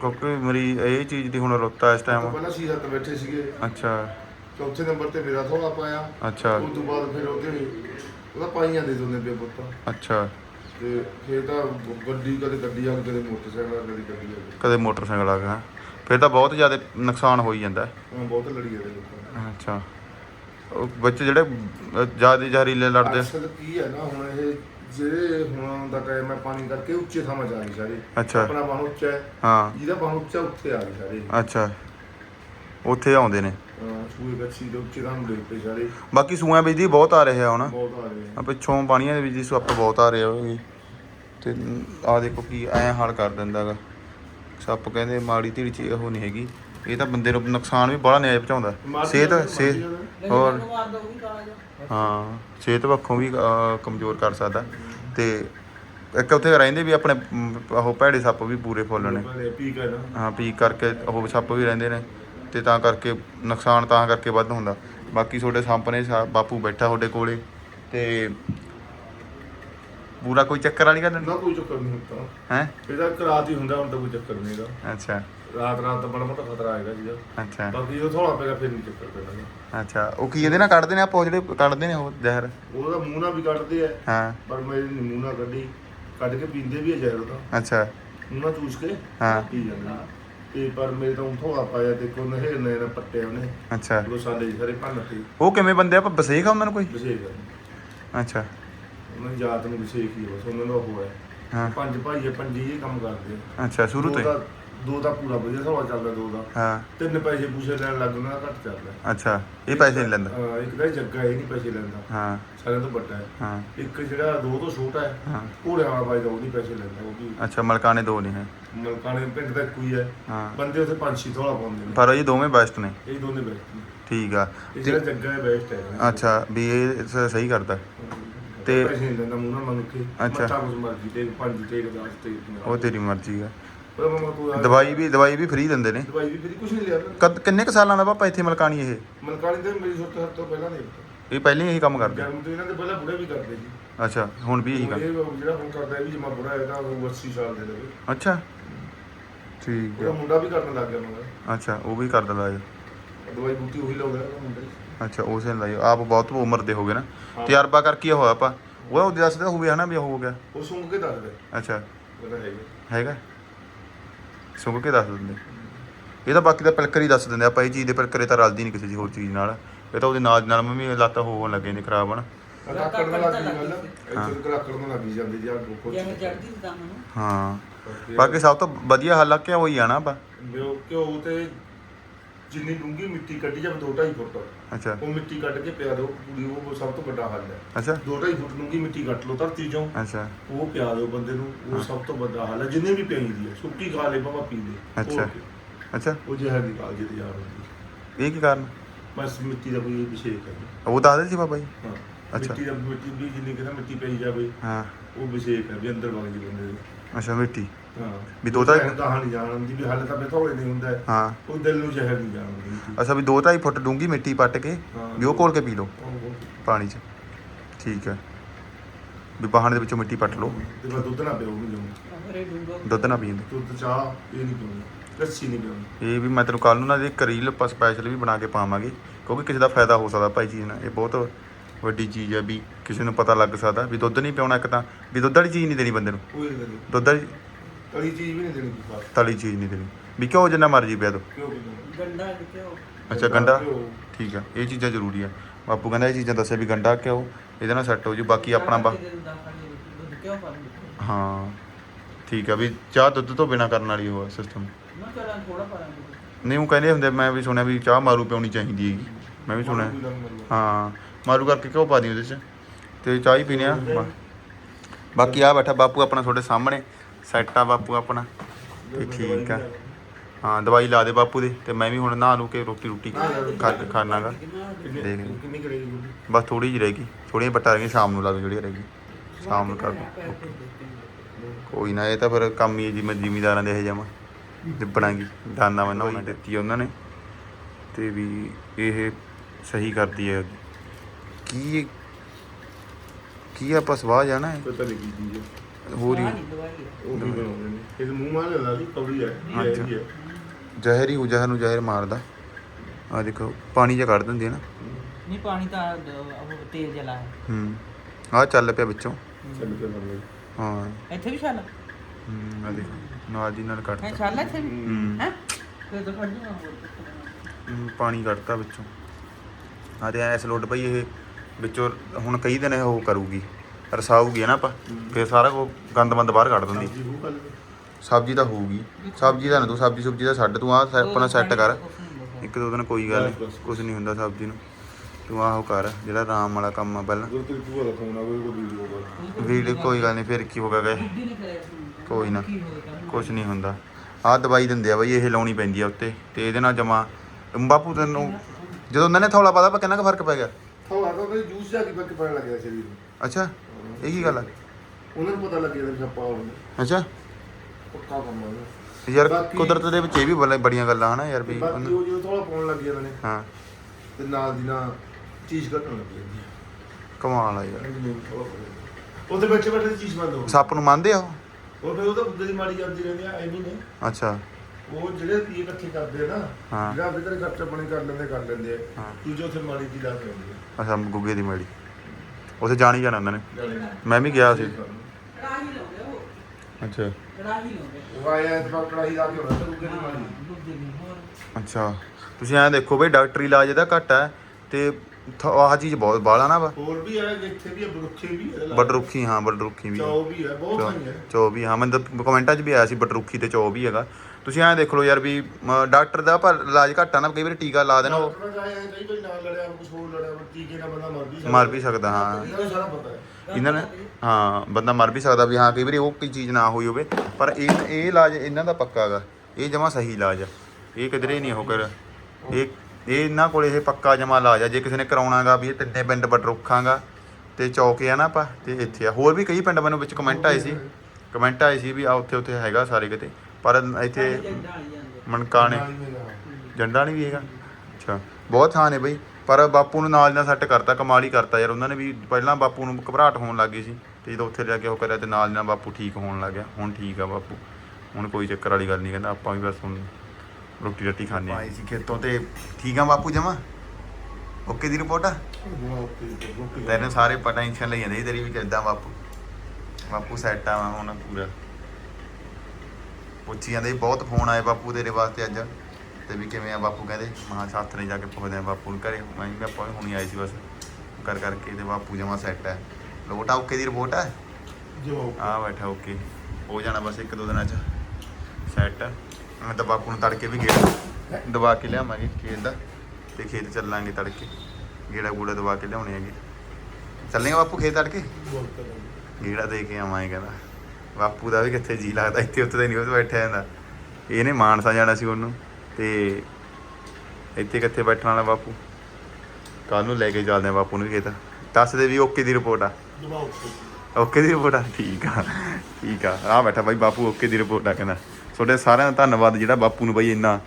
ਕਿਉਂਕਿ ਮਰੀਜ਼ ਇਹ ਚੀਜ਼ ਦੀ ਹੁਣ ਰੁੱਤਾ ਇਸ ਟਾਈਮ
ਪਹਿਲਾਂ ਸੀ ਹੱਥ ਬੈਠੇ ਸੀਗੇ।
ਅੱਛਾ।
ਚੌਥੇ ਨੰਬਰ ਤੇ ਮੇਰਾ ਥੋੜਾ ਪਾਇਆ।
ਅੱਛਾ।
ਉਸ ਤੋਂ ਬਾਅਦ ਫਿਰ ਉਹਦੇ ਉਹਦਾ ਪਾਈਆਂ ਦੇ ਦੋਨੇ ਪੇ ਪੁੱਤ।
ਅੱਛਾ।
ਤੇ ਫਿਰ ਤਾਂ ਗੱਡੀ ਕਦੇ ਗੱਡੀ ਆ ਕਦੇ ਮੋਟਰਸਾਈਕਲ ਆ ਕਦੇ ਗੱਡੀ ਆ।
ਕਦੇ ਮੋਟਰਸਾਈਕਲ ਆ ਗਿਆ। ਫਿਰ ਤਾਂ ਬਹੁਤ ਜ਼ਿਆਦਾ ਨੁਕਸਾਨ ਹੋ ਹੀ ਜਾਂਦਾ। ਹੈ।
ਹਾਂ ਬਹੁਤ ਲੜੀ ਜਾਂਦੇ ਲੋਕਾਂ ਨਾਲ।
ਅੱਛਾ। ਉਹ ਬੱਚੇ ਜਿਹੜੇ ਜ਼ਿਆਦਾ ਜ਼ਹਿਰੀਲੇ ਲੜਦੇ
ਅਸਲ ਕੀ ਹੈ ਨਾ ਹੁਣ ਇਹ ਜਿਹੜੇ ਹੁਣ ਦਾ ਟਾਈਮ ਹੈ ਪਾਣੀ ਕਰਕੇ ਉੱਚੇ ਥਾਵਾਂ ਜਾ ਰਹੇ ਸਾਰੇ
ਅੱਛਾ।
ਆਪਣਾ ਬਾਣ ਉੱਚਾ ਹੈ।
ਹਾਂ।
ਜਿਹਦਾ ਬਾਣ ਉੱਚਾ ਉੱਥੇ ਆ ਗਏ ਸਾਰੇ
ਅੱਛਾ। ਉੱਥੇ ਆਉਂਦੇ ਨੇ।
ਹਾਂ ਸੂਏ ਗੱਛੀ ਦੇ ਉੱਚੇ ਥਾਂ ਦੇ ਉੱਤੇ ਸਾਰੇ।
ਬਾਕੀ ਸੂਆਂ ਦੀ ਬਹੁਤ ਆ ਰਹੇ ਆ ਹੁਣ।
ਬਹੁਤ ਆ ਰਹੇ
ਆ। ਪਿੱਛੋਂ ਪਾਣੀਆਂ ਦੇ ਸੱਪ ਬਹੁਤ ਆ ਰਹੇ। ਤੇ ਆ ਦੇਖੋ ਕੀ ਐ ਹਾਲ ਕਰ ਦਿੰਦਾਗਾ ਸੱਪ ਕਹਿੰਦੇ ਮਾੜੀ ਧੀੜੀ ਚ ਉਹ ਨਹੀਂ ਹੈਗੀ। ਇਹ ਤਾਂ ਬੰਦੇ ਨੂੰ ਨੁਕਸਾਨ ਵੀ ਬੜਾ ਨਿਆਇ ਪਹੁੰਚਾਉਂਦਾ। ਸਿਹਤ ਸਿਹਤ ਹੋਰ? ਹਾਂ ਸਿਹਤ ਪੱਖੋਂ ਵੀ ਕਮਜ਼ੋਰ ਕਰ ਸਕਦਾ। ਤੇ ਇੱਕ ਉੱਥੇ ਰਹਿੰਦੇ ਵੀ ਆਪਣੇ ਉਹ ਭੈੜੇ ਸੱਪ ਵੀ ਪੂਰੇ ਫੁੱਲ ਨੇ।
ਪੀ ਨਾ।
ਹਾਂ ਪੀਕ ਕਰਕੇ ਉਹ ਸੱਪ ਵੀ ਰਹਿੰਦੇ ਨੇ। ਤੇ ਤਾਂ ਕਰਕੇ ਨੁਕਸਾਨ ਤਾਂ ਕਰਕੇ ਵੱਧ ਹੁੰਦਾ। ਬਾਕੀ ਤੁਹਾਡੇ ਸਾਹਮਣੇ ਸਾ- ਬਾਪੂ ਬੈਠਾ ਤੁਹਾਡੇ ਕੋਲੇ। ਤੇ ਪੂਰਾ ਕੋਈ ਚੱਕਰ ਵਾਲੀ ਗੱਲ
ਨਾ ਕੋਈ ਚੱਕਰ ਨਹੀਂ ਹੁੰਦਾ।
ਹੈ?
ਇਹਦਾ ਇੱਕ ਰਾਤ ਹੀ ਹੁੰਦਾ ਹੁਣ ਤਾਂ ਕੋਈ ਚੱਕਰ ਨਹੀਂ ਇਹਦਾ
ਅੱਛਾ।
ਰਾਤ ਰਾਤ ਦਾ ਬੜਾ ਮੋਟਾ ਖਤਰਾ ਆਏਗਾ ਜੀ
ਅੱਛਾ।
ਬਾਕੀ ਜਦੋਂ ਥੋੜਾ ਪੈਗਾ ਫਿਰ ਨਹੀਂ ਚੱਕਰ ਪੈਣਾ
ਅੱਛਾ। ਉਹ ਕੀ ਇਹਦੇ ਨਾਲ ਕੱਢਦੇ ਨੇ ਆਪੋ ਜਿਹੜੇ ਕੱਢਦੇ ਨੇ ਉਹ ਜ਼ਹਿਰ?
ਉਹਦਾ ਮੂੰਹ ਨਾਲ ਵੀ ਕੱਢਦੇ ਆ।
ਹਾਂ।
ਪਰ ਮੇਰੇ ਨੀ ਮੂੰਹ ਨਾਲ ਕੱਢੀ। ਕੱਢ ਕੇ ਪੀਂਦੇ ਵੀ ਆ ਜ਼ਹਿਰ ਉਹਦਾ
ਅੱਛਾ।
ਮੂੰਹ ਨਾਲ ਚੂਸ ਕੇ
ਹਾਂ।
ਪੀ ਜਾਂਦੇ ਨੇ। ਤੇ ਪਰ ਮੇਰੇ ਤਾਂ ਥੋੜਾ ਪਾਇਆ ਤੇ ਕੋ ਨਹਿਰ ਨੇ ਨਾ ਪੱਟੇ ਉਹਨੇ।
ਅੱਛਾ।
ਉਹ ਸਾਡੇ ਸਾਰੇ ਭੰਨ ਤੇ।
ਉਹ ਕਿਵੇਂ ਬੰਦੇ ਆ? ਬਸੇਖ ਆ ਉਹਨਾਂ ਨੂੰ ਕੋਈ?
ਵਿਸ਼ੇਖ
ਅੱਛਾ।
ਉਹਨਾਂ ਦੀ ਜਾਤ ਨੂੰ ਵਿਸ਼ੇਖ ਹੀ ਬਸ ਉਹਨਾਂ ਦਾ ਉਹ ਹੈ
ਹਾਂ।
ਪੰਜ ਭਾਈ ਆ ਪੰਜੀ ਇਹ ਕੰਮ ਕਰਦੇ ਆ।
ਅੱਛਾ ਸ਼ੁਰੂ ਤੋਂ
ਦੋ
ਹੀ?
ਦਾ ਦੋ ਦਾ ਪੂਰਾ ਵਧੀਆ ਸਵਾ ਚੱਲਦਾ ਦੋ ਦਾ।
ਹਾਂ।
ਤਿੰਨ ਪੈਸੇ ਪੂਸੇ ਲੈਣ ਲੱਗ ਉਹਨਾਂ ਦਾ ਘੱਟ ਚੱਲਦਾ।
ਅੱਛਾ ਇਹ ਪੈਸੇ ਨਹੀਂ ਲੈਂਦਾ?
ਹਾਂ, ਇੱਕ ਤਾਂ ਇਹ ਜੱਗਾ ਇਹ ਨਹੀਂ ਪੈਸੇ ਲੈਂਦਾ।
ਹਾਂ।
ਸਾਰਿਆਂ ਤੋਂ ਵੱਡਾ ਹੈ।
ਹਾਂ।
ਇੱਕ ਜਿਹੜਾ ਦੋ ਤੋਂ ਛੋਟਾ ਹੈ
ਹਾਂ।
ਘੋੜਿਆਂ ਵਾਲਾ ਬਾਈ ਦਾ ਉਹ ਨਹੀਂ ਪੈਸੇ ਲੈਂਦਾ ਉਹ ਵੀ
ਅੱਛਾ ਮਲਕਾਨੇ ਦੋ ਨੇ ਹੈ
ਮਲਕਾਣੇ ਪਿੰਡ ਦਾ ਕੋਈ ਹੈ
ਹਾਂ।
ਬੰਦੇ ਉੱਥੇ ਪੰਜ ਛੇ ਥੋੜਾ ਪਾਉਂਦੇ ਨੇ।
ਪਰ ਇਹ ਦੋਵੇਂ ਬੈਸਟ ਨੇ।
ਇਹ ਦੋਨੇ ਬੈਸਟ ਨੇ।
ਠੀਕ ਆ।
ਇਹ
ਤੇ
ਜਿਹੜਾ ਜੱਗਾ ਹੈ ਬੈਸਟ ਹੈ।
ਅੱਛਾ ਵੀ ਇਹ ਸ- ਸਹੀ ਕਰਦਾ।
ਤੇ
ਤੇ-
ਪੈਸੇ ਨਹੀਂ ਲੈਂਦਾ ਮੂੰਹ ਨਾਲ ਮੰਗ ਕੇ।
ਅੱਛਾ।
ਮੱਥਾ ਕੁਝ ਮਰਜ਼ੀ ਤੇ ਪੰਜ ਤੇ 10 ਤੇ
ਉਹ ਤੇਰੀ ਮਰਜ਼ੀ ਆ।
ਮਮਾ
ਦਵਾਈ ਵੀ ਦਵਾਈ ਵੀ ਫ੍ਰੀ ਦਿੰਦੇ ਨੇ।
ਦਵਾਈ ਵੀ ਫਿਰ ਕੁਝ ਨਹੀਂ ਲਿਆ।
ਕਦ ਕਿੰਨੇ ਕ ਸਾਲਾਂ ਦਾ ਪਾਪਾ ਇੱਥੇ ਮਲਕਾਣੀ ਇਹ?
ਮਲਕਾਣੀ ਤੇ ਮੇਰੀ ਸੁਰਤ ਹੱਥ ਤੋਂ ਪਹਿਲਾਂ ਨਹੀਂ
ਇਹ ਪਹਿਲੇ ਹੀ ਇਹੀ ਕੰਮ ਕਰਦੇ?
ਜਨਮ ਤੋਂ ਇਹਨਾਂ ਦੇ ਪਹਿਲਾਂ ਬੁੜੇ ਵੀ ਕਰਦੇ ਜੀ
ਅੱਛਾ ਹੁਣ ਵੀ ਇਹੀ ਕੰਮ?
ਇਹ ਜਿਹੜਾ ਹੁਣ ਕਰਦਾ ਇਹ ਵੀ ਜਮਾ ਬੁੜਾ ਹੈ ਤਾਂ ਉਹ 80 ਸਾਲ ਦੇ ਲਵੇ
ਅੱਛਾ। ਠੀਕ
ਉਹਦਾ
ਆ
ਮੁੰਡਾ ਵੀ ਕਰਨ ਲੱਗ ਗਿਆ ਮਗਰ।
ਅੱਛਾ ਉਹ ਵੀ ਕਰ ਦਿੰਦਾ ਇਹ
ਦਵਾਈ ਬੂਟੀ ਉਹੀ ਲਾਉਂਦਾ ਉਹਦਾ ਮੁੰਡਾ। ਹੀ।
ਅੱਛਾ ਉਸੇ ਦਾ ਹੀ। ਆਪ ਬਹੁਤ ਉਮਰ ਦੇ ਹੋ ਗਏ ਨਾ।
ਹਾਂ।
ਤਜਰਬਾ ਕਰਕੇ ਹੋਇਆ ਆਪਾਂ? ਉਹ ਉਹ ਦੱਸਦਾ ਹੋਵੇ ਹਨਾ ਵੀ ਉਹ ਹੋ ਗਿਆ।
ਉਹ ਸੁਣ ਕੇ ਦੱਸਦਾ
ਅੱਛਾ।
ਉਹਦਾ ਹੈਗਾ।
ਹੈਗਾ? ਸੁਣ ਕੇ ਦੱਸ ਦਿੰਦੇ। ਇਹ ਤਾਂ ਬਾਕੀ ਤਾਂ ਪਿਲਕਰ ਹੀ ਦੱਸ ਦਿੰਦੇ। ਆਪਾਂ ਇਹ ਚੀਜ਼ ਦੇ ਪਿਲਕਰੇ ਤਾਂ ਰਲਦੀ ਨਹੀਂ ਕਿਸੇ ਦੀ ਹੋਰ ਚੀਜ਼ ਨਾਲ। ਇਹ ਤਾਂ ਉਹਦੇ ਨਾਲ ਦੀ ਨਾਲ ਮੰਮੀ ਲੱਤ ਹੋਣ ਲੱਗੇ ਨੇ ਖਰਾਬ ਹਨ
ਲੱਕੜ ਨਾਲ ਲੱਗ ਗਈ ਗੱਲ।
ਹਾਂ।
ਇੱਥੇ ਲੱਕੜ ਨਾਲ ਲੱਗ ਜਾਂਦੀ ਜੀ ਆ ਗੋਕੋ
ਜਿਵੇਂ ਚੜਦੀ ਮੈਨੂੰ
ਹਾਂ। ਬਾਕੀ ਸਭ ਤੋਂ ਵਧੀਆ ਹੱਲ ਆ ਕਿ ਉਹੀ ਆ ਨਾ ਆਪਾਂ।
ਕਿਉਂ ਤੇ ਜਿੰਨੀ ਡੂੰਗੀ ਮਿੱਟੀ ਕੱਢੀ ਜਾਵੇ 2.5 ਫੁੱਟ
ਅੱਛਾ।
ਉਹ ਮਿੱਟੀ ਕੱਢ ਕੇ ਪਿਆ ਦਿਓ ਪੂਰੀ ਉਹ ਸਭ ਤੋਂ ਵੱਡਾ ਹੱਲ ਹੈ।
ਅੱਛਾ।
2.5 ਫੁੱਟ ਡੂੰਗੀ ਮਿੱਟੀ ਕੱਟ ਲਓ ਧਰਤੀ ਚੋਂ।
ਅੱਛਾ।
ਉਹ ਪਿਆ ਦਿਓ ਬੰਦੇ ਨੂੰ ਉਹ ਸਭ ਤੋਂ ਵੱਡਾ ਹੱਲ ਹੈ ਜਿੰਨੇ ਵੀ ਪੈਂਦੀ ਹੈ ਸੁੱਕੀ ਖਾ ਲੇ ਬਾਬਾ ਪੀ ਲੇ
ਅੱਛਾ। ਅੱਛਾ।
ਉਹ ਜ਼ਹਿਰ ਦੀ ਕਾਲਜੀ ਤੇ ਯਾਰ ਹੁੰਦੀ
ਇਹ ਕੀ ਕਾਰਨ?
ਬਸ ਮਿੱਟੀ ਦਾ ਕੋਈ ਵਿਸ਼ੇਸ਼ ਹੈ।
ਉਹ ਦੱਸਦੇ ਸੀ ਬਾਬਾ ਜੀ?
ਹਾਂ।
ਅੱਛਾ।
ਮਿੱਟੀ ਦਾ ਮਿੱਟੀ ਵੀ ਜਿੰਨੀ ਕਹਿੰਦਾ ਮਿੱਟੀ ਪਈ ਜਾਵੇ
ਹਾਂ।
ਉਹ ਵਿਸ਼ੇਸ਼ ਹੈ ਵੀ ਅੰਦਰ ਵਗ ਜੀ ਬੰਦੇ ਦੇ।
ਅੱਛਾ ਮਿੱਟੀ। ਵੀ ਦੋ ਢਾਈ-
ਜ਼ਹਿਰ ਕਹਾਣੀ ਜਾਣਨ ਦੀ ਵੀ ਹੱਲ ਤਾਂ ਬਥੋੜੇ ਨਹੀਂ ਹੁੰਦਾ। ਹੈ। ਉਹ ਦਿਲ ਨੂੰ ਜ਼ਹਿਰ ਨਹੀਂ ਜਾਣਦੀ।
ਅੱਛਾ ਵੀ 2.5 ਫੁੱਟ ਡੂੰਗੀ ਮਿੱਟੀ ਪੱਟ ਕੇ ਵੀ ਉਹ ਕੋਲ ਕੇ ਪੀ ਲਓ। ਪਾਣੀ 'ਚ। ਠੀਕ ਹੈ। ਵੀ ਬਾਹਣ ਦੇ ਵਿੱਚੋਂ ਮਿੱਟੀ ਪੱਟ ਲਓ।
ਤੇ ਬਸ ਦੁੱਧ ਨਾ ਪਿਓ ਵੀ ਜਮ
ਫਿਰ ਇਹ ਡੂੰਗਾ
ਦੁੱਧ ਨਾ ਪੀਂਦੇ।
ਦੁੱਧ ਚਾਹ ਇਹ ਨਹੀਂ ਪੀਣੀ ਲੱਸੀ ਨਹੀਂ ਪੀਣੀ
ਇਹ ਵੀ ਮੈਂ ਤੈਨੂੰ ਕੱਲ ਨੂੰ ਨਾ ਇਹ ਕਰੀਲ ਸਪੈਸ਼ਲ ਵੀ ਬਣਾ ਕੇ ਪਾਵਾਂਗੇ ਕਿਉਂਕਿ ਕਿਸੇ ਦਾ ਫਾਇਦਾ ਹੋ ਸਕਦਾ ਭਾਈ ਚੀਜ਼ ਨਾਲ। ਇਹ ਬਹੁਤ ਵੱਡੀ ਚੀਜ਼ ਹੈ ਵੀ ਕਿਸੇ ਨੂੰ ਪਤਾ ਲੱਗ ਸਕਦਾ। ਵੀ ਦੁੱਧ ਨਹੀਂ ਪਿਉਣਾ ਇੱਕ ਤਾਂ। ਵੀ ਦੁੱਧ ਵਾਲੀ ਚੀਜ਼ ਨਹੀਂ ਦੇਣੀ ਬੰਦੇ ਨੂੰ। ਦੁੱਧ ਵਾਲੀ
ਤਲੀ ਚੀਜ਼ ਵੀ ਨਹੀਂ ਦੇਣੀ ਕੋਈ ਖਾਸ।
ਤਲੀ ਚੀਜ਼ ਨਹੀਂ ਦੇਣੀ। ਵੀ ਕਿਉਂ ਜਿੰਨਾ ਮਰਜ਼ੀ ਪਿਆ ਦੋ।
ਕਿਉਂ ਪੀਣੀ
ਗੰਡਾ ਕਿਉਂ
ਅੱਛਾ ਗੰਡਾ?
ਘਿਓ।
ਠੀਕ ਆ। ਇਹ ਚੀਜ਼ਾਂ ਜ਼ਰੂਰੀ ਆ। ਬਾਪੂ ਕਹਿੰਦਾ ਇਹ ਚੀਜ਼ਾਂ ਦੱਸਿਆ ਵੀ ਗੰਡਾ ਕਿਉਂ ਇਹਦੇ ਨਾਲ ਸੈੱਟ ਹੋ ਜੂ। ਬਾਕੀ ਆਪਣਾ ਬਾ
ਕਿਉਂ
ਹਾਂ। ਠੀਕ ਆ ਵੀ ਚਾਹ ਦੁੱਧ ਤੋਂ ਬਿਨਾ ਕਰਨ ਵਾਲੀ ਉਹ ਸਿਸਟਮ
ਮੈਂ ਥੋੜਾ
ਨਹੀਂ ਉਹ ਕਹਿੰਦੇ ਹੁੰਦੇ ਮੈਂ ਵੀ ਸੁਣਿਆ ਵੀ ਚਾਹ ਮਾਰੂ ਪਿਉਣੀ ਚਾਹੀਦੀ ਹੈਗੀ। ਮੈਂ ਵੀ ਸੁਣਿਆ। ਹਾਂ। ਮਾਰੂ ਕਰਕੇ ਕਿਉਂ ਪਾ ਦੀ ਉਹਦੇ ਚ। ਤੇ ਚਾਹ ਹੀ ਪੀਨੇ ਆ। ਬਾਕੀ ਆ ਬੈਠਾ ਬਾਪੂ ਆਪਣਾ ਤੁਹਾਡੇ ਸਾਹਮਣੇ। ਸੈੱਟ ਆ ਬਾਪੂ ਆਪਣਾ ਤੇ ਠੀਕ ਆ। ਹਾਂ ਦਵਾਈ ਲਾ ਦੇ ਬਾਪੂ ਦੇ ਤੇ ਮੈਂ ਵੀ ਹੁਣ ਨਹਾ ਨੂੰ ਕੇ ਰੋਟੀ ਰੋਟੀ ਖਾ ਖਾਣਾਗਾ। ਦੇਖ ਲਈ। ਬਸ ਥੋੜੀ ਜਿਹੀ ਰਹਿ ਗਈ ਥੋੜੀਆਂ ਬੱਟਾਂ ਰਹਿ ਗਈਆਂ ਸ਼ਾਮ ਨੂੰ ਲਾ ਦੋ ਜਿਹੜੀ ਰਹਿ ਗਈ ਸ਼ਾਮ ਨੂੰ ਕਰ ਦੋ ਕੋਈ ਨਾ ਇਹ ਤਾਂ ਫਿਰ ਕੰਮ ਹੀ ਹੈ ਜਿਵੇਂ ਜ਼ਿਮੀਦਾਰਾਂ ਦੇ ਇਹ ਜਮਾ ਦਿੱਪਣਾਂਗੀ ਦਾਨਾ ਮੈਂ ਉਹਨਾਂ ਦਿੱਤੀ ਉਹਨਾਂ ਨੇ। ਤੇ ਵੀ ਇਹ ਸਹੀ ਕਰਦੀ ਹੈ। ਕੀ ਕੀ ਆਪਾਂ ਸਵਾਹ ਜਾਣਾ ਹੈ?
ਪਤਾ ਨਹੀਂ ਕੀ ਚੀਜ਼ ਹੈ।
ਹੀ
ਹੈ।
ਉਹ ਵੀ ਬਣਾਉਂਦੇ ਨੇ। ਇਹ ਤਾਂ ਮੂੰਹ ਮਾਰ ਲਾ ਲਈ ਕੌੜੀ ਹੈ ਇਹ
ਅੱਛਾ।
ਹੈਗੀ ਹੈ।
ਜ਼ਹਿਰ ਹੀ ਹੋ ਜ਼ਹਿਰ ਨੂੰ ਜ਼ਹਿਰ ਮਾਰਦਾ। ਆ ਦੇਖੋ ਪਾਣੀ ਜਿਹਾ ਕੱਢ ਦਿੰਦੀ ਹੈ ਨਾ।
ਨਹੀਂ ਪਾਣੀ ਤਾਂ ਉਹ ਤੇਲ ਜਲਾ ਹੈ
ਹੂੰ। ਆ ਚੱਲ ਪਿਆ ਵਿੱਚੋਂ।
ਚੱਲ ਕੇ ਬੰਦੇ
ਹਾਂ।
ਇੱਥੇ ਵੀ ਛਾਲ।
ਹੂੰ ਆ ਦੇਖੋ। ਨਾਲ ਦੀ ਨਾਲ
ਹੈ
ਕੱਢਤਾ
ਛਾਲ ਇੱਥੇ ਵੀ?
ਹੂੰ।
ਹੈ? ਫਿਰ ਤਾਂ।
ਹਮ, ਪਾਣੀ ਕੱਢਤਾ ਵਿੱਚੋਂ। ਆ ਤੇ ਐਸ ਲੋਡ ਪਈ ਇਹ। ਵਿੱਚੋਂ ਹੁਣ ਕਈ ਦਿਨ ਇਹ ਉਹ ਕਰੂਗੀ। ਰਸਾਊਗੀ ਨਾ ਆਪਾਂ ਫਿਰ ਸਾਰਾ ਉਹ ਗੰਦ ਮੰਦ ਬਾਹਰ ਕੱਢ ਦਿੰਦੀ। ਸਬਜ਼ੀ ਤਾਂ ਹੋਊਗੀ। ਸਬਜ਼ੀ ਦਾ ਨਾ ਤੂੰ ਸਬਜ਼ੀ ਸੁਬਜ਼ੀ ਦਾ ਛੱਡ ਤੂੰ ਆ ਆਪਣਾ ਸੈੱਟ ਕਰ। ਇੱਕ ਦੋ ਦਿਨ ਕੋਈ ਗੱਲ ਨਹੀਂ ਕੁਝ ਨਹੀਂ ਹੁੰਦਾ ਸਬਜ਼ੀ ਨੂੰ। ਤੂੰ ਆਹੋ ਕਰ ਜਿਹੜਾ ਆਰਾਮ ਵਾਲਾ ਕੰਮ ਆ ਪਹਿਲਾਂ।
ਦਾ ਫੋਨ ਆ ਕੋਈ ਵੀਡੀਓ ਕਾਲ
ਵੀਡੀਓ ਕੋਈ ਗੱਲ ਨਹੀਂ ਫਿਰ ਕੀ ਹੋ ਗਿਆ। ਕੋਈ ਨਾ
ਕੀ
ਕੁਝ ਨਹੀਂ ਹੁੰਦਾ। ਆਹ ਦਵਾਈ ਦਿੰਦੇ ਆ ਬਈ ਇਹ ਲਾਉਣੀ ਪੈਂਦੀ ਆ ਉੱਤੇ। ਤੇ ਇਹਦੇ ਨਾਲ ਜਮਾ ਬਾਪੂ ਤੈਨੂੰ ਜਦੋਂ ਉਹਨਾਂ ਨੇ ਥੌਲਾ ਪਾਦਾ ਪਾ ਕਿੰਨਾ ਕੁ ਫ਼ਰਕ ਪੈ ਗਿਆ?
ਥੋੜਾ ਤਾਂ ਜੂਸ ਜਾ ਕੇ ਫ਼ਰਕ ਪੈਣ ਲੱਗਿਆ ਸਰੀਰ ਨੂੰ।
ਅੱਛਾ। ਇਹ ਕੀ ਗੱਲ ਆ।
ਉਹਨਾਂ ਨੂੰ ਪਤਾ ਲੱਗਿਆ ਕਿ ਛੱਪਾ ਹੋਣਾ
ਅੱਛਾ।
ਪੱਕਾ ਕੰਮ ਆ ਉਹਦਾ।
ਯਾਰ
ਬਾਕੀ-
ਕੁਦਰਤ ਦੇ ਵਿੱਚ ਇਹ ਵੀ ਬੜੇ- ਬੜੀਆਂ ਗੱਲਾਂ ਹਨਾ ਯਾਰ ਵੀ
ਬਾਕੀ
ਉਹਨੂੰ-
ਉਹ ਜਦੋਂ ਥੋੜਾ ਪਾਉਣ ਲੱਗ ਜਾਂਦੇ ਨੇ
ਹਾਂ।
ਤੇ ਨਾਲ ਦੀ ਨਾਲ ਚੀਜ਼ ਘਟਣ ਲੱਗ ਜਾਂਦੀ ਹੈ
ਕਮਾਲ ਆ ਯਾਰ।
ਉਹਦੇ ਬੈਠੇ ਬੈਠੇ ਚੀਜ਼ ਬੰਦ ਹੋ ਗਈ।
ਸੱਪ ਨੂੰ ਮੰਨਦੇ ਆ ਉਹ?
ਉਹ ਫਿਰ ਉਹਦਾ ਬੁੱਧੇ ਦੀ ਮਾੜੀ ਜਾਂਦੀ ਰਹਿੰਦੀ ਆ ਐਵੇਂ ਨੇ
ਅੱਛਾ।
ਉਹ ਜਿਹੜੇ ਪੀ ਇਕੱਠੇ ਕਰਦੇ ਆ ਨਾ। ਜਿਹੜਾ ਆਪਣੇ ਘਰੇ ਖਰਚਾ ਪਾਣੀ ਕਰ ਲੈਂਦੇ ਕਰ ਲੈਂਦੇ ਆ।
ਹਾਂ।
ਦੂਜੇ ਉੱਥੇ ਮਾੜੀ ਜੀ ਲਾ ਕੇ ਆਉਂਦੇ ਆ।
ਅੱਛਾ ਗੁੱਗੇ ਦੀ ਮੇੜੀ। ਉੱਥੇ ਜਾਣ ਹੀ ਜਾਣਾ ਉਹਨਾਂ ਨੇ। ਮੈਂ ਵੀ ਗਿਆ ਸੀ।
ਕੜਾਹੀ ਲਾਉਂਦੇ ਉਹ
ਅੱਛਾ।
ਕੜਾਹੀ ਲਾਉਂਦੇ
ਉਹ ਆਇਆ ਕੜਾਹੀ ਲਾ ਕੇ ਆਉਂਦਾ ਤੇ ਦੂਜੇ ਦੀ ਮਾੜੀ
ਦੁੱਧ ਦੀ ਹੋਰ
ਅੱਛਾ। ਤੁਸੀਂ ਐਂ ਦੇਖੋ ਬਈ ਡਾਕਟਰੀ ਇਲਾਜ ਇਹਦਾ ਘੱਟ ਹੈ ਤੇ ਆਹ ਚੀਜ਼ ਬਹੁਤ ਬਾਲਾ ਨਾ ਵਾ।
ਹੋਰ ਵੀ ਹੈ ਇੱਥੇ ਵੀ ਹੈ ਬਰੁੱਖੇ ਵੀ ਹੈ
ਬਟਰੁੱਖੀ ਹਾਂ ਬਟਰੁੱਖੀ ਵੀ ਹੈ
ਚੌ ਵੀ ਹੈ ਬਹੁਤ ਸਾਰੀਆਂ।
ਚੋ ਵੀ ਹਾਂ ਮੈਨੂੰ ਤਾਂ ਕਮੈਂਟਾਂ 'ਚ ਵੀ ਆਇਆ ਸੀ ਬਟਰੁੱਖੀ ਤੇ ਚੋ ਵੀ ਹੈਗਾ। ਤੁਸੀਂ ਐਂ ਦੇਖ ਲਓ ਯਾਰ ਵੀ ਡਾਕਟਰ ਦਾ ਪਰ ਇਲਾਜ ਘੱਟ ਆ ਨਾ ਕਈ ਵਾਰੀ ਟੀਕਾ ਲਾ ਦੇਣਾ ਉਹ
ਡਾਕਟਰ ਦਾ ਜਾਏ ਕਈ ਵਾਰੀ ਨਾਲ ਲੜਿਆ ਕੁਝ ਹੋਰ ਲੜਿਆ ਟੀਕੇ ਨਾਲ ਬੰਦਾ ਮਰ ਵੀ ਸਕਦਾ।
ਮਰ ਵੀ ਸਕਦਾ ਹਾਂ।
ਇਹਨਾਂ ਨੂੰ ਸਾਰਾ ਪਤਾ ਹੈ।
ਇਹਨਾਂ ਨੇ ਹਾਂ ਬੰਦਾ ਮਰ ਵੀ ਸਕਦਾ ਵੀ ਹਾਂ ਕਈ ਵਾਰੀ ਉਹ ਕੋਈ ਚੀਜ਼ ਨਾ ਹੋਈ ਹੋਵੇ ਪਰ ਇਹ ਇਹ ਇਲਾਜ ਇਹਨਾਂ ਦਾ ਪੱਕਾ ਹੈਗਾ। ਇਹ ਜਮਾ ਸਹੀ ਇਲਾਜ ਆ। ਇਹ ਕਿਧਰੇ ਨਹੀਂ ਉਹ ਕਰ ਇਹ ਇਹ ਇਹਨਾਂ ਕੋਲ ਇਹ ਪੱਕਾ ਜਮਾ ਇਲਾਜ ਆ। ਜੇ ਕਿਸੇ ਨੇ ਕਰਾਉਣਾਗਾ ਵੀ ਇਹ ਤਿੰਨੇ ਪਿੰਡ ਬਟਰੁੱਖਾਂਗਾ ਤੇ ਚੌਕੇ ਆ ਨਾ ਆਪਾਂ, ਤੇ ਇੱਥੇ ਆ। ਹੋਰ ਵੀ ਕਈ ਪਿੰਡ ਮੈਨੂੰ ਵਿੱਚ ਕਮੈਂਟ ਆਏ ਸੀ। ਕਮੈਂਟ ਆਏ ਸੀ ਵੀ ਆ ਉੱਥੇ ਉੱਥੇ ਹੈਗਾ ਸਾਰੇ ਕਿਤੇ। ਪਰ ਇੱਥੇ ਮਨਕਾਣੇ
ਨਾਲ
ਜੰਡਾ ਨਹੀਂ ਵੀ ਹੈਗਾ। ਅੱਛਾ। ਬਹੁਤ ਥਾਂ ਨੇ ਬਈ। ਪਰ ਬਾਪੂ ਨੂੰ ਨਾਲ ਨਾਲ ਸੈੱਟ ਕਰਤਾ, ਕਮਾਲ ਹੀ ਕਰਤਾ ਯਾਰ। ਉਹਨਾਂ ਨੇ ਵੀ ਪਹਿਲਾਂ ਬਾਪੂ ਨੂੰ ਘਬਰਾਹਟ ਹੋਣ ਲੱਗ ਗਈ ਸੀ। ਤੇ ਜਦੋਂ ਉੱਥੇ ਜਾ ਕੇ ਉਹ ਕਰਿਆ ਤੇ ਨਾਲ ਨਾਲ ਬਾਪੂ ਠੀਕ ਹੋਣ ਲੱਗ ਗਿਆ। ਹੁਣ ਠੀਕ ਆ ਬਾਪੂ। ਹੁਣ ਕੋਈ ਚੱਕਰ ਵਾਲੀ ਗੱਲ ਨਹੀਂ ਕਹਿੰਦਾ। ਆਪਾਂ ਵੀ ਬਸ ਹੁਣ ਰੋਟੀ ਰੱਟੀ ਖਾਣੇ ਆਏ ਸੀ ਖੇਤੋਂ ਤੇ ਠੀਕ ਆ ਬਾਪੂ ਜਮਾ? ਓਕੇ ਦੀ ਰਿਪੋਰਟ ਆ। ਤੈਨੂੰ ਸਾਰੇ ਪਤਾ ਟੈਨਸ਼ਨ ਲਈ ਜਾਂਦੇ ਸੀ ਤੇਰੀ ਵੀ ਕਿੱਦਾਂ ਬਾਪੂ। ਬਾਪੂ ਸੈੱਟ ਆ ਹੁਣ ਪੂਰਾ। ਪੁੱਛੀ ਜਾਂਦੇ ਬਹੁਤ ਫੋਨ ਆਏ ਬਾਪੂ ਤੇਰੇ ਵਾਸਤੇ ਅੱਜ। ਤੇ ਵੀ ਕਿਵੇਂ ਆ ਬਾਪੂ ਕਹਿੰਦੇ? ਮਹਾ ਸਾਥ ਨੇ ਜਾ ਕੇ ਪੁੱਛਦੇ ਆ ਬਾਪੂ ਨੂੰ ਘਰੇ। ਮੈਂ ਵੀ ਆਪਾਂ ਹੁਣੀ ਆਏ ਸੀ ਬਸ। ਕਰ ਕਰਕੇ ਤੇ ਬਾਪੂ ਜਮਾ ਸੈੱਟ ਹੈ ਲੋਟ ਆ ਓਕੇ ਦੀ ਰਿਪੋਰਟ ਹੈ
ਜੋ
ਆ ਬੈਠਾ ਓਕੇ। ਹੋ ਜਾਣਾ ਬਸ ਇੱਕ ਦੋ ਦਿਨਾਂ ਚ। ਸੈੱਟ ਮੈਂ ਤਾਂ ਬਾਪੂ ਨੂੰ ਤੜਕੇ ਵੀ ਗੇੜਾ ਦਵਾ ਕੇ ਲਿਆਵਾਂਗੇ ਖੇਤ ਦਾ ਤੇ ਖੇਤ ਚੱਲਾਂਗੇ ਤੜਕੇ। ਗੇੜਾ ਗੂੜਾ ਦਵਾ ਕੇ ਲਿਆਉਣੇ ਹੈਗੇ। ਚੱਲੇਗਾ ਬਾਪੂ ਖੇਤ ਤੜਕੇ। ਗੇੜਾ ਦੇ ਕੇ ਆਵਾਂਗੇ ਕਹਿੰਦਾ। ਬਾਪੂ ਦਾ ਵੀ ਕਿੱਥੇ ਜੀ ਲੱਗਦਾ ਇੱਥੇ ਉੱਥੇ ਤਾਂ ਨਹੀਂ ਉਹ ਬੈਠਿਆ ਜਾਂਦਾ। ਇਹਨੇ ਮਾਨਸਾ ਜਾਣਾ ਸੀ ਉਹਨੂੰ ਤੇ ਇੱਥੇ ਕਿੱਥੇ ਬੈਠਣ ਵਾਲਾ ਬਾਪੂ? ਕੱਲ ਨੂੰ ਲੈ ਕੇ ਚੱਲਦੇ ਆ ਬਾਪੂ ਨੂੰ ਵੀ ਖੇਤ। ਦੱਸ ਦੇ ਵੀ ਓਕੇ ਦੀ ਰਿਪੋਰਟ ਆ।
ਉੱਤੇ।
ਓਕੇ ਦੀ। ਰਿਪੋਰਟ ਆ? ਠੀਕ ਆ ਠੀਕ ਆ। ਆ ਬੈਠਾ ਬਾਈ ਬਾਪੂ ਓਕੇ ਦੀ ਰਿਪੋਰਟ ਆ ਕਹਿੰਦਾ। ਤੁਹਾਡੇ ਸਾਰਿਆਂ ਦਾ ਧੰਨਵਾਦ ਜਿਹੜਾ ਬਾਪੂ ਨੂੰ ਬਈ ਇੰਨਾ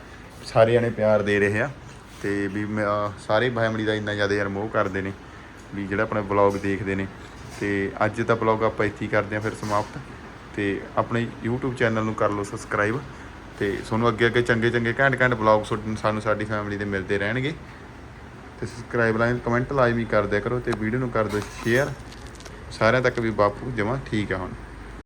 ਸਾਰੇ ਜਣੇ ਪਿਆਰ ਦੇ ਰਹੇ ਆ। ਤੇ ਵੀ ਮੈਂ, ਸਾਰੇ ਫੈਮਿਲੀ ਦਾ ਇੰਨਾ ਜ਼ਿਆਦਾ ਯਾਰ ਮੋਹ ਕਰਦੇ ਨੇ ਵੀ ਜਿਹੜਾ ਆਪਣਾ ਵਲੌਗ ਦੇਖਦੇ ਨੇ। ਤੇ ਅੱਜ ਦਾ ਵਲੌਗ ਆਪਾਂ ਇੱਥੇ ਹੀ ਕਰਦੇ ਆ ਫਿਰ ਸਮਾਪਤ। ਤੇ ਆਪਣੇ YouTube ਚੈਨਲ ਨੂੰ ਕਰ ਲਓ ਸਬਸਕ੍ਰਾਈਬ ਤੇ ਤੁਹਾਨੂੰ ਅੱਗੇ ਅੱਗੇ ਚੰਗੇ ਚੰਗੇ ਘੈਂਟ ਘੈਂਟ ਵਲੌਗ ਸਾਨੂੰ ਸਾਡੀ ਫੈਮਿਲੀ ਦੇ ਮਿਲਦੇ ਰਹਿਣਗੇ। ਤੇ ਸਬਸਕ੍ਰਾਈਬ ਲਾਈਨ ਕਮੈਂਟ ਲਾਜ਼ਮੀ ਕਰ ਦਿਆ ਕਰੋ ਤੇ ਵੀਡੀਓ ਨੂੰ ਕਰ ਦਿਓ ਸ਼ੇਅਰ ਸਾਰਿਆਂ ਤੱਕ ਵੀ ਬਾਪੂ ਜਮਾ ਠੀਕ ਆ ਹੁਣ।